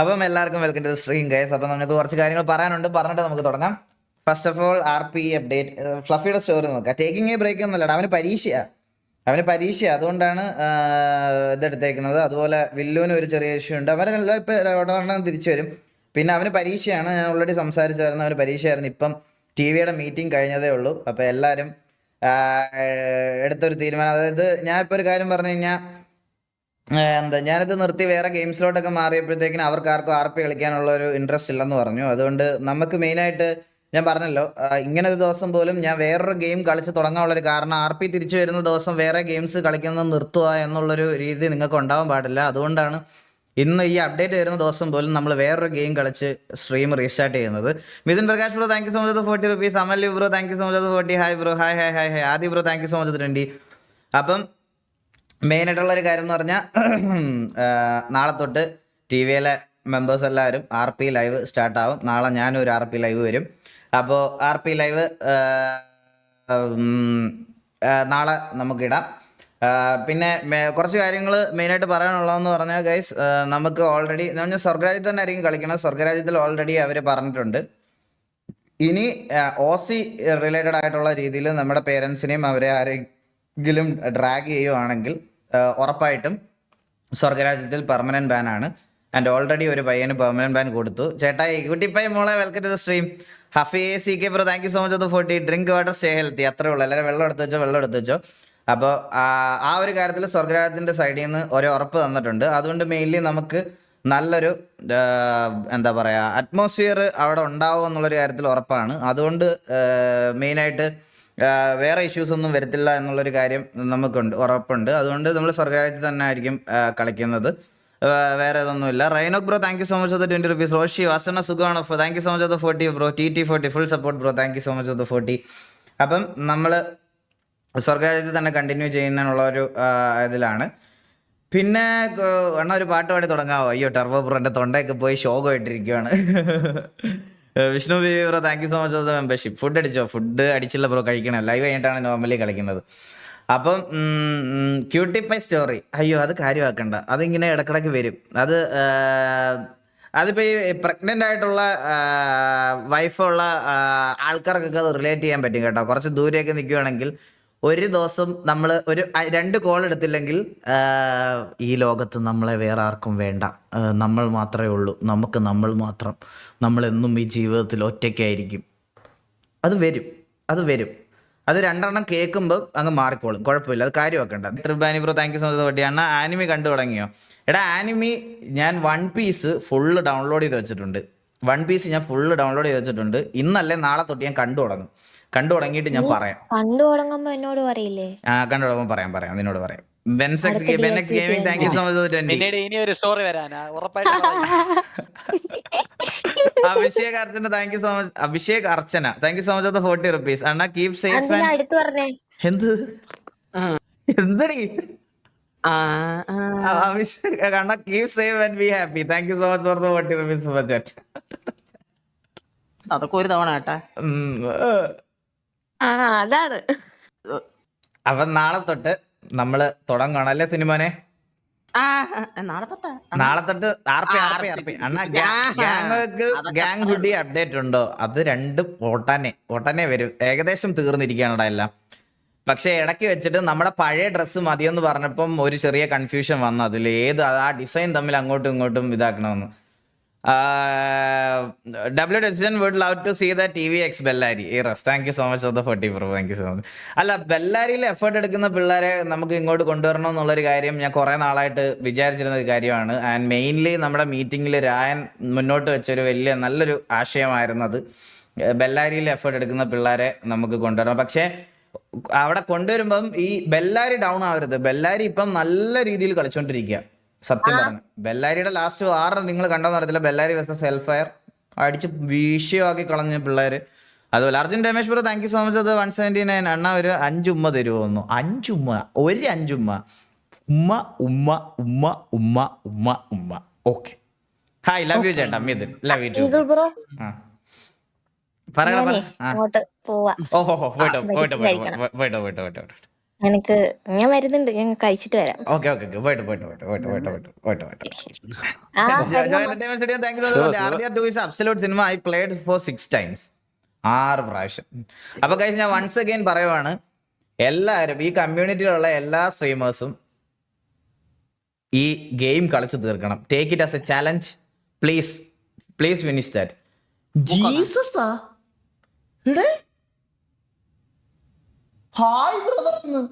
അപ്പം എല്ലാവർക്കും welcome to stream guys അപ്പം നമുക്ക് കുറച്ച് കാര്യങ്ങൾ പറയാനുണ്ട്. പറഞ്ഞിട്ട് നമുക്ക് തുടങ്ങാം. First of all R P update ഫ്ലഫിയുടെ story നോക്കാം. ടേക്കിംഗ് എ ബ്രേക്ക് ഒന്നുമല്ല അവന് പരീക്ഷയാ. അവന് പരീക്ഷ അതുകൊണ്ടാണ് ഇതെടുത്തേക്കുന്നത്. അതുപോലെ വില്ലുവിന് ഒരു ചെറിയ ഇഷ്യൂ ഉണ്ട്. അവരെല്ലാം ഇപ്പം ഉടനെ തിരിച്ചു വരും. പിന്നെ അവന് പരീക്ഷയാണ്. ഞാൻ ഓൾറെഡി സംസാരിച്ചായിരുന്നു അവന് പരീക്ഷയായിരുന്നു. ഇപ്പം ടി വിയുടെ മീറ്റിംഗ് കഴിഞ്ഞതേ ഉള്ളൂ. അപ്പോൾ എല്ലാവരും എടുത്തൊരു തീരുമാനം. അതായത് ഞാൻ ഇപ്പോൾ ഒരു കാര്യം പറഞ്ഞു കഴിഞ്ഞാൽ എന്താ ഞാനിത് നിർത്തി വേറെ ഗെയിംസിലോട്ടൊക്കെ മാറിയപ്പോഴത്തേക്കിനും അവർക്ക് ആർക്കും ആർ പി കളിക്കാനുള്ള ഒരു ഇൻട്രസ്റ്റ് ഇല്ലെന്ന് പറഞ്ഞു. അതുകൊണ്ട് നമുക്ക് മെയിനായിട്ട് ഞാൻ പറഞ്ഞല്ലോ ഇങ്ങനെ ഒരു ദിവസം പോലും ഞാൻ വേറൊരു ഗെയിം കളിച്ച് തുടങ്ങാനുള്ളൊരു കാരണം ആർ പി തിരിച്ചു വരുന്ന ദിവസം വേറെ ഗെയിംസ് കളിക്കുന്നത് നിർത്തുക എന്നുള്ളൊരു രീതി നിങ്ങൾക്ക് ഉണ്ടാവാൻ പാടില്ല. അതുകൊണ്ടാണ് ഇന്ന് ഈ അപ്ഡേറ്റ് വരുന്ന ദിവസം പോലും നമ്മൾ വേറൊരു ഗെയിം കളിച്ച് സ്ട്രീം റീസ്റ്റാർട്ട് ചെയ്യുന്നത്. Mithun Prakash bro thank you so much forty rupees Amal bro thank you so much forty hi bro hi hi hi hi Adi bro thank you so much twenty അപ്പം main ആയിട്ടുള്ള ഒരു കാര്യം എന്ന് പറഞ്ഞാൽ നാളെ തൊട്ട് T വിയിലെ members എല്ലാവരും ആർ പി ലൈവ് സ്റ്റാർട്ട് ആവും നാളെ ഞാനും ഒരു ആർ പി ലൈവ് വരും. അപ്പോൾ ആർ പി ലൈവ് നാളെ നമുക്കിടാം. പിന്നെ കുറച്ച് കാര്യങ്ങൾ മെയിനായിട്ട് പറയാനുള്ളതെന്ന് പറഞ്ഞാൽ ഗൈസ് നമുക്ക് ഓൾറെഡി എന്ന് പറഞ്ഞാൽ സ്വർഗരാജ്യത്ത് തന്നെ ആയിരിക്കും കളിക്കണം. സ്വർഗരാജ്യത്തിൽ ഓൾറെഡി അവർ പറഞ്ഞിട്ടുണ്ട്. ഇനി ഒ സി റിലേറ്റഡ് ആയിട്ടുള്ള രീതിയിൽ നമ്മുടെ പേരൻസിനെയും അവരെ ആരെങ്കിലും ഡ്രാഗ് ചെയ്യുവാണെങ്കിൽ ഉറപ്പായിട്ടും സ്വർഗരാജ്യത്തിൽ പെർമനന്റ് ബാൻ ആണ്. ആൻഡ് ഓൾറെഡി ഒരു പയ്യന് പെർമനന്റ് ബാൻ കൊടുത്തു. ചേട്ടായി പൈ മോളെ welcome to the stream Hafi C K bro thank you so much forty drink water stay healthy അത്രേ ഉള്ളൂ. എല്ലാവരും വെള്ളം എടുത്ത് വെച്ചോ വെള്ളം എടുത്ത് വെച്ചോ. അപ്പോൾ ആ ഒരു കാര്യത്തിൽ സ്വർഗരാജ്യത്തിന്റെ സൈഡിൽ നിന്ന് ഒരു ഉറപ്പ് തന്നിട്ടുണ്ട്. അതുകൊണ്ട് മെയിൻലി നമുക്ക് നല്ലൊരു എന്താ പറയുക അറ്റ്മോസ്ഫിയർ അവിടെ ഉണ്ടാവും എന്നുള്ളൊരു കാര്യത്തിൽ ഉറപ്പാണ്. അതുകൊണ്ട് മെയിനായിട്ട് വേറെ ഇഷ്യൂസ് ഒന്നും വരത്തില്ല എന്നുള്ളൊരു കാര്യം നമുക്കുണ്ട് ഉറപ്പുണ്ട്. അതുകൊണ്ട് നമ്മൾ സ്വർഗരാജ്യത്ത് തന്നെ ആയിരിക്കും കളിക്കുന്നത്. വേറെ ഇതൊന്നുമില്ല. റൈനോക് bro thank you so much of the twenty rupees Roshy വാസന സുഖമാണ്? Thank you so much of the forty bro T T forty full support bro thank you so much of the forty അപ്പം നമ്മൾ സ്വർഗരാജ്യത്ത് തന്നെ കണ്ടിന്യൂ ചെയ്യുന്നതിനുള്ള ഒരു ഇതിലാണ്. പിന്നെ എണ്ണ ഒരു പാട്ട് പാടി തുടങ്ങാവോ? അയ്യോ ടെർവോ ബ്രോ എന്റെ തൊണ്ടയൊക്കെ പോയി ഷോക്ക് ഇട്ടിരിക്കുകയാണ് Vishnu B bro thank you so much for the membership food അടിച്ചോ? ഫുഡ് അടിച്ചില്ല ബ്രോ കഴിക്കണം. ലൈവ് കഴിഞ്ഞിട്ടാണ് നോർമലി കളിക്കുന്നത്. അപ്പം ക്യൂട്ടിപ്പൈ സ്റ്റോറി അയ്യോ അത് കാര്യമാക്കണ്ട. അതിങ്ങനെ ഇടക്കിടക്ക് വരും. അത് അതിപ്പോൾ ഈ പ്രഗ്നന്റ് ആയിട്ടുള്ള വൈഫുള്ള ആൾക്കാർക്കൊക്കെ അത് റിലേറ്റ് ചെയ്യാൻ പറ്റും കേട്ടോ. കുറച്ച് ദൂരെയൊക്കെ നിൽക്കുകയാണെങ്കിൽ ഒരു ദിവസം നമ്മൾ ഒരു രണ്ട് കോൾ എടുത്തില്ലെങ്കിൽ ഈ ലോകത്ത് നമ്മളെ വേറെ ആർക്കും വേണ്ട. നമ്മൾ മാത്രമേ ഉള്ളൂ. നമുക്ക് നമ്മൾ മാത്രം. നമ്മൾ എന്നും ഈ ജീവിതത്തിൽ ഒറ്റയ്ക്കായിരിക്കും. അത് വരും. അത് വരും. അത് രണ്ടെണ്ണം കേൾക്കുമ്പോൾ അങ്ങ് മാറിക്കോളും. കുഴപ്പമില്ല. അത് കാര്യമാക്കണ്ട. ത്രിബാനി bro thank you so much വട്ടി അണ്ണ ആനിമി കണ്ടു തുടങ്ങിയോ? എടാ ആനിമി ഞാൻ വൺ പീസ് ഫുള്ള് ഡൗൺലോഡ് ചെയ്ത് വെച്ചിട്ടുണ്ട്. വൺ പീസ് ഞാൻ ഫുള്ള് ഡൗൺലോഡ് ചെയ്ത് വെച്ചിട്ടുണ്ട്. ഇന്നല്ലേ നാളെ തൊട്ട് ഞാൻ കണ്ടു തുടങ്ങും. കണ്ടു തുടങ്ങിയിട്ട് ഞാൻ പറയാം. കണ്ടു തുടങ്ങുമ്പോ എന്നോട് പറയില്ലേ? ആ കണ്ടു തുടങ്ങുമ്പോ പറയാം പറയാം. നിന്നോട് പറയാം. അടുത്ത DLC gaming thank you so much twenty പിന്നീട് ഇനി ഒരു സ്റ്റോറി വരാനാ. ഉറപ്പായിട്ടും Abhishek Archana thank you so much Abhishek Archana thank you so much of forty rupees അണ്ണ കീപ് സേഫ് എന്തിനാ അടുത്ത് പറഞ്ഞേ. എന്ത്? എന്തടി? അഭിഷേക് അണ്ണ keep safe and be happy thank you so much for the forty rupees അതൊക്കെ ഒരു തവണ കേട്ടാ. ആ അതാണ്. അപ്പൊ നാളെ തൊട്ട് നമ്മൾ തുടങ്ങണം അല്ലേ സിനിമനെ? ആ നാളെ തൊട്ടാ. നാളെ തൊട്ട് ഗാങ് ആ, അണ്ണ ആ, ഗ്യാങ് ഗ്യാങ് ഹുഡി അപ്ഡേറ്റ് ഉണ്ടോ? അത് രണ്ടും ഓട്ടാനെ ഓട്ടാനെ വരും. ഏകദേശം തീർന്നിരിക്കുകയാണ് എല്ലാം. പക്ഷെ ഇടയ്ക്ക് വെച്ചിട്ട് നമ്മുടെ പഴയ ഡ്രസ്സ് മതിയെന്ന് പറഞ്ഞപ്പം ഒരു ചെറിയ കൺഫ്യൂഷൻ വന്നു. അതിൽ ഏത് ആ ഡിസൈൻ തമ്മിൽ അങ്ങോട്ടും ഇങ്ങോട്ടും ഇതാക്കണമെന്ന്. W decision would love to see the T V X Bellary ഈ റസ് thank you so much of the forty pro thank you so much അല്ല ബെല്ലാരിയിൽ എഫേർട്ട് എടുക്കുന്ന പിള്ളേരെ നമുക്ക് ഇങ്ങോട്ട് കൊണ്ടുവരണം എന്നുള്ളൊരു കാര്യം ഞാൻ കുറേ നാളായിട്ട് വിചാരിച്ചിരുന്ന ഒരു കാര്യമാണ്. ആൻഡ് മെയിൻലി നമ്മുടെ മീറ്റിംഗിൽ രായൻ മുന്നോട്ട് വെച്ചൊരു വലിയ നല്ലൊരു ആശയമായിരുന്നത് ബെല്ലാരിയിൽ എഫേർട്ട് എടുക്കുന്ന പിള്ളേരെ നമുക്ക് കൊണ്ടുവരണം. പക്ഷേ അവിടെ കൊണ്ടുവരുമ്പം ഈ ബെല്ലാരി ഡൗൺ ആവരുത്. ബെല്ലാരി ഇപ്പം നല്ല രീതിയിൽ കളിച്ചോണ്ടിരിക്കുക സത്യം പറഞ്ഞു. ബെല്ലാരിയുടെ ലാസ്റ്റ് ആറ് നിങ്ങൾ കണ്ടോന്ന് അറിയത്തില്ല. ബെല്ലാരി വേഴ്സസ് ഹെൽഫയർ അടിച്ച് വിഷയമാക്കി കളഞ്ഞ പിള്ളേര്. അതുപോലെ Arjun Ramesh bro thank you so much അത് വൺ സെവന്റി നയൻ അണ്ണ ഒരു അഞ്ചുമ്മ തരുമോ ഒന്നു അഞ്ചുമ്മ ഒരു അഞ്ചുമ്മ ഉമ്മ. ഉമ്മ ഉമ്മ ഉമ്മ ഉമ്മ ഉമ്മ ഓക്കെ ഹായ് ലവ് യു ചേട്ടാ. മിഥുൻ ലവ് യു പറ. പോവാ. ഓഹോ പോയിട്ടോ പോയിട്ടോ. പോയിട്ടോ പോയിട്ടോ പോയിട്ടോ പോയിട്ടോ. എനിക്ക് ഞാൻ വരുന്നുണ്ട്. ഞാൻ കഴിച്ചിട്ട് വരാം. Okay okay okay. പോയിട്ട് പോയിട്ട് പോയിട്ട് പോയിട്ട് പോയിട്ട് പോയിട്ട് പോയിട്ട് പോയിട്ട്. ആ Joy Entertainment Stadium, thank you R D R 2 is absolute cinema I played for six times ആറ് പ്രാവശ്യം. അപ്പൊ കഴിച്ച് ഞാൻ വൺസ് അഗൈൻ പറയുവാണ്. എല്ലാവരും ഈ കമ്മ്യൂണിറ്റിയിലുള്ള എല്ലാ സ്ട്രീമേഴ്സും ഈ ഗെയിം കളിച്ചു തീർക്കണം. Take it as a challenge please please finish that ജീസസാ hi brother എന്ന്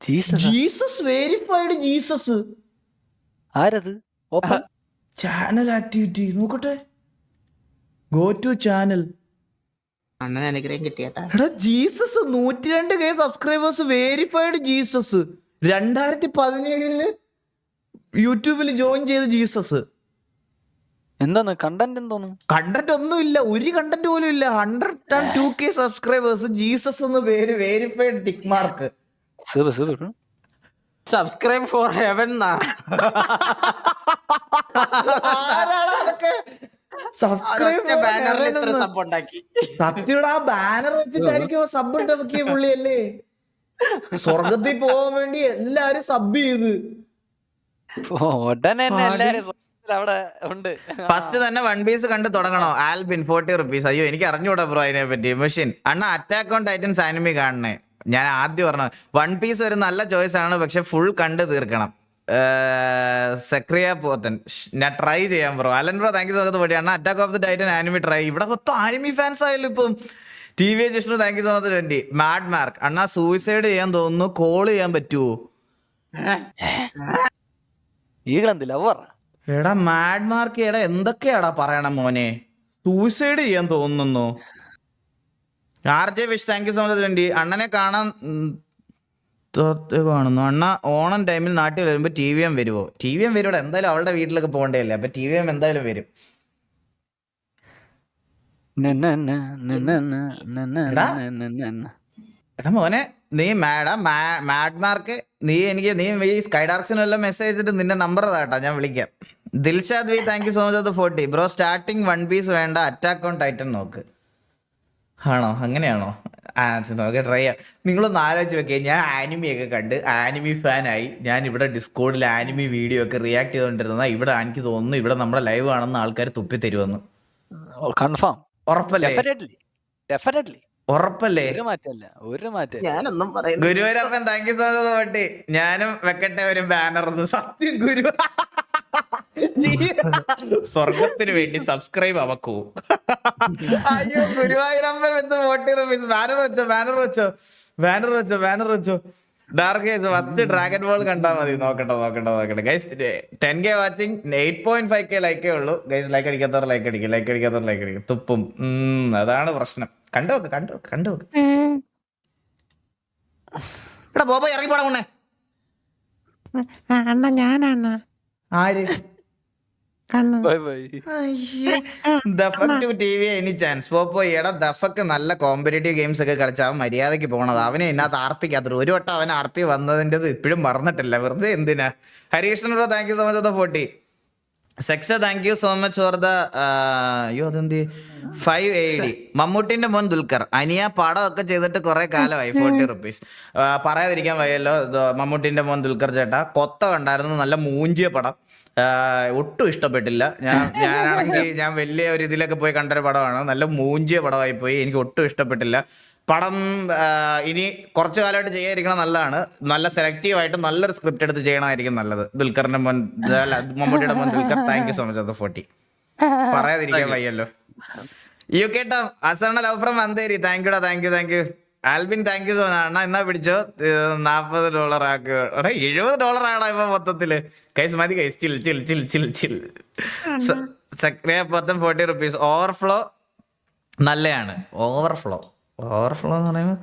ജീസസ് വെരിഫൈഡ് ജീസസ് ആരത്? ചാനൽ ആക്ടിവിറ്റി നോക്കട്ടെ. ഗോ ടു ചാനൽ അണ്ണൻ അനുഗ്രഹം കിട്ടിയട്ടാ. എടാ ജീസസ് നൂറ്റി രണ്ട് കെ സബ്സ്ക്രൈബേഴ്സ് വെരിഫൈഡ് ജീസസ് രണ്ടായിരത്തി പതിനേഴിൽ യൂട്യൂബിൽ ജോയിൻ ചെയ്ത ജീസസ് എന്തോന്ന് കണ്ടന്റ് എന്തോന്ന്? കണ്ടന്റ് ഒന്നും ഇല്ല ഒരു കണ്ടന്റ് പോലും ഇല്ല. Hundred and two K subscribers Jesus എന്ന് പേര് verified tick mark subscribe for heaven subscribe ബാനറിൽ ഇത്ര സബ് ഉണ്ടാക്കി. സത്യയുടെ ആ ബാനർ വെച്ചിട്ടായിരിക്കും സബ് ഉണ്ടാക്കിയ പുള്ളിയല്ലേ? സ്വർഗത്തിൽ പോകാൻ വേണ്ടി എല്ലാരും സബ് ചെയ്ത്. ഉടനെ തന്നെ എല്ലാരും അവിടെ ഉണ്ട്. ഫസ്റ്റ് തന്നെ വൺ പീസ് കണ്ട് തുടങ്ങണോ? ആൽബിൻ ഫോർട്ടി റുപ്പീസ് അയ്യോ എനിക്ക് അറിഞ്ഞൂടാ ബ്രോ അതിനെ പറ്റി മെഷീൻ അണ്ണ അറ്റാക്ക് ഓൺ ടൈറ്റൻസ് ആനിമി കാണണേ. ഞാൻ ആദ്യം പറഞ്ഞു വൺ പീസ് ഒരു നല്ല ചോയ്സ് ആണ് പക്ഷെ ഫുൾ കണ്ട് തീർക്കണം. സെക്രിയ പോത്തൻ. ഞാൻ ട്രൈ ചെയ്യാം bro Alan bro thank you so much അണ്ണ Attack of the Titan anime try ഇവിടെ മൊത്തം ആനിമി ഫാൻസ് ആയാലും ഇപ്പം. T V Jishnu thank you so much twenty mad mark അണ്ണ സൂയിസൈഡ് ചെയ്യാൻ തോന്നുന്നു. കോൾ ചെയ്യാൻ പറ്റുമോ ഈ ലവർ എടാ മാഡ് മാർക്ക് എടാ എന്തൊക്കെയാടാ പറയണം മോനെ സൂയിസൈഡ് ചെയ്യാൻ തോന്നുന്നു R J wish thank you so much വേണ്ടി അണ്ണനെ കാണാൻ കാണുന്നു അണ്ണ ഓണം ടൈമിൽ നാട്ടിൽ വരുമ്പോൾ ടി വി എം വരുമോ ടി വി എം വരും എന്തായാലും അവളുടെ വീട്ടിലൊക്കെ പോകണ്ടല്ലേ അപ്പൊ ടി വി എം എന്തായാലും വരും എടാ മോനെ നീ മാഡാ മാഡ്മാർക്ക് നീ എനിക്ക് നീ ഈ സ്കൈഡാർക്സിനെല്ലാം മെസ്സേജ് ചെയ്തിട്ട് നിന്റെ നമ്പർ താട്ടാ ഞാൻ വിളിക്കാം Dilshad V thank you so much forty bro starting One Piece വേണ്ട. അറ്റാക്ക് ഓൺ ടൈറ്റൻ നോക്ക്. ആണോ? അങ്ങനെയാണോ? ആ നോക്ക് ട്രൈ ചെയ്യാം. നിങ്ങളൊന്ന് ആലോചിച്ച് വെക്കേ ഞാൻ ആനിമി ഒക്കെ കണ്ട് ആനിമി ഫാനായി ഞാൻ ഇവിടെ ഡിസ്കോഡിൽ ആനിമി വീഡിയോ ഒക്കെ റിയാക്ട് ചെയ്തുകൊണ്ടിരുന്ന ഇവിടെ എനിക്ക് തോന്നുന്നു ഇവിടെ നമ്മുടെ ലൈവ് ആണെന്ന് ആൾക്കാർ തുപ്പി തരുമെന്ന് കൺഫേം ഉറപ്പല്ലേ? ഡെഫിനറ്റ്ലി ഉറപ്പല്ലേ? ഒരു മാറ്റല്ല ഒരു മാറ്റം ഞാനൊന്നും പറയുന്നു Guruvarappan thank you so much ഞാനും വെക്കട്ടെ ഒരു ബാനർ സത്യം ഗുരു. സ്വർഗത്തിന് വേണ്ടി സബ്സ്ക്രൈബ് അവക്കൂ. അയ്യോ ഗുരുവായൂരപ്പൻ എന്ത് വോട്ട് ബാനർ വെച്ചോ ബാനർ വെച്ചോ. ബാനർ വെച്ചോ ബാനർ വെച്ചോ. ഡാർക്ക് ഫസ്റ്റ് ഡ്രാഗൺ ബോൾ കണ്ടാൽ മതി. നോക്കട്ടെ നോക്കട്ടെ നോക്കട്ടെ. Guys ten K watching eight point five K ലൈക്കേ ഉള്ളൂ. ഗൈസ് ലൈക്ക് അടിക്കാത്തവർ ലൈക്ക് അടിക്കും ലൈക്ക് അടിക്കാത്തവർ ലൈക്ക് അടിക്കും. തുപ്പും. ഉം, അതാണ് പ്രശ്നം. കണ്ടു നോക്ക് കണ്ടു നോക്ക്, കണ്ടു നോക്ക്. എടാ ബോബ ഇറങ്ങി പോടാ ഉണ്ണേ അണ്ണ ഞാനണ്ണ ആര്? എനി ചാൻസ് എടാ ദഫക്ക് നല്ല കോമ്പറ്റേറ്റീവ് ഗെയിംസ് ഒക്കെ കളിച്ച അവൻ മര്യാദയ്ക്ക് പോണത്. അവനെ ഇതിനകത്ത് ആർപ്പിക്കാത്ത ഒരു വട്ടം അവൻ ആർപ്പി വന്നതിന്റെ ഇപ്പോഴും മറന്നിട്ടില്ല. വെറുതെ എന്തിനാ? Harishnan bro thank you so much forty six thank you so much for the അയ്യോ അതെന്ത്? ഫൈവ് എ ഡി മമ്മൂട്ടിന്റെ മോൻ ദുൽഖർ. അനിയ പടമൊക്കെ ചെയ്തിട്ട് കുറെ കാലമായി ഫോർട്ടി റുപ്പീസ് പറയാതിരിക്കാൻ വയ്യല്ലോ മമ്മൂട്ടിന്റെ മോൻ ദുൽഖർ ചേട്ടാ. കൊത്ത കണ്ടായിരുന്നു നല്ല മൂഞ്ചിയ പടം. ഒട്ടും ഇഷ്ടപ്പെട്ടില്ല. ഞാൻ ഞാനാണെങ്കിൽ ഞാൻ വലിയ ഒരു ഇതിലൊക്കെ പോയി കണ്ടൊരു പടമാണ്. നല്ല മൂഞ്ചിയ പടമായി പോയി. എനിക്ക് ഒട്ടും ഇഷ്ടപ്പെട്ടില്ല. പടം ഇനി കുറച്ചു കാലമായിട്ട് ചെയ്യാതിരിക്കണം നല്ലതാണ്. നല്ല സെലക്റ്റീവ് ആയിട്ട് നല്ലൊരു സ്ക്രിപ്റ്റ് എടുത്ത് ചെയ്യണമായിരിക്കും നല്ലത്. ദുൽഖറിന്റെ മോൻ അല്ല, മമ്മൂട്ടിയുടെ മോൻ Dulquer thank you so much അത് ഫോർട്ടി പറയാതിരിക്കാൻ വയ്യല്ലോ. യു കേട്ടോ അസർണ love from Andheri. Thank യുടാ thank you thank you Albin thank you so അണ്ണ എന്നാ പിടിച്ചോ? നാപ്പത് ഡോളർ ആക്ക്. എടാ എഴുപത് ഡോളർ ആടാ ഇപ്പൊ മൊത്തത്തിൽ. കൈസ് മതി കൈസ് ചിൽ ചിൽ ചിൽ ചിൽ ചിൽ സക്രിയ പത്തും ഫോർട്ടി റുപ്പീസ് ഓവർഫ്ലോ നല്ലതാണ് ഓവർഫ്ലോ ഓവർഫ്ലോ എന്ന് പറയുമ്പോൾ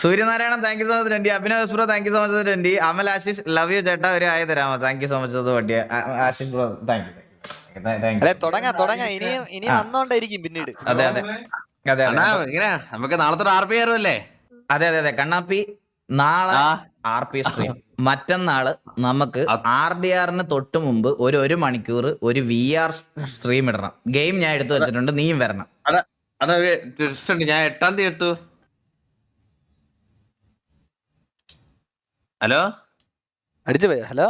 Suryanarayanan thank you so much രണ്ടി. Abhinav bro thank you so much രണ്ടി. Amal Ashish love you ചേട്ടാ ഒരു ആയ തരാമോ? താങ്ക് യു സോ മച്ച് അത് വണ്ടി. ആശിഷ് ബ്രോ താങ്ക് യു അല്ലെ തുടങ്ങാ തുടങ്ങാ. ഇനിയും ഇനി വന്നോണ്ടായിരിക്കും പിന്നീട്. അതെ അതെ. അതെ ഇങ്ങനെ നമുക്ക് നാളത്തെ ആർ പി ആയിരുന്നല്ലേ? അതെ അതെ അതെ. കണ്ണാപ്പി നാളെ. ആർ പി സ്ട്രീം മറ്റന്നാൾ നമുക്ക് ആർ ഡി ആറിന് തൊട്ട് മുമ്പ് ഒരു ഒരു മണിക്കൂർ ഒരു വി ആർ സ്ട്രീം ഇടണം. ഗെയിം ഞാൻ എടുത്തു വെച്ചിട്ടുണ്ട് നീയും വരണം. അതൊരു ട്വിസ്റ്റ് ഉണ്ട്. ഞാൻ എട്ടാം തീയതി എടുത്തു. ഹലോ? അടിച്ചു പോയോ? ഹലോ?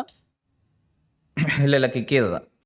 ഇല്ല ഇല്ല കിക്ക് ചെയ്തതാ.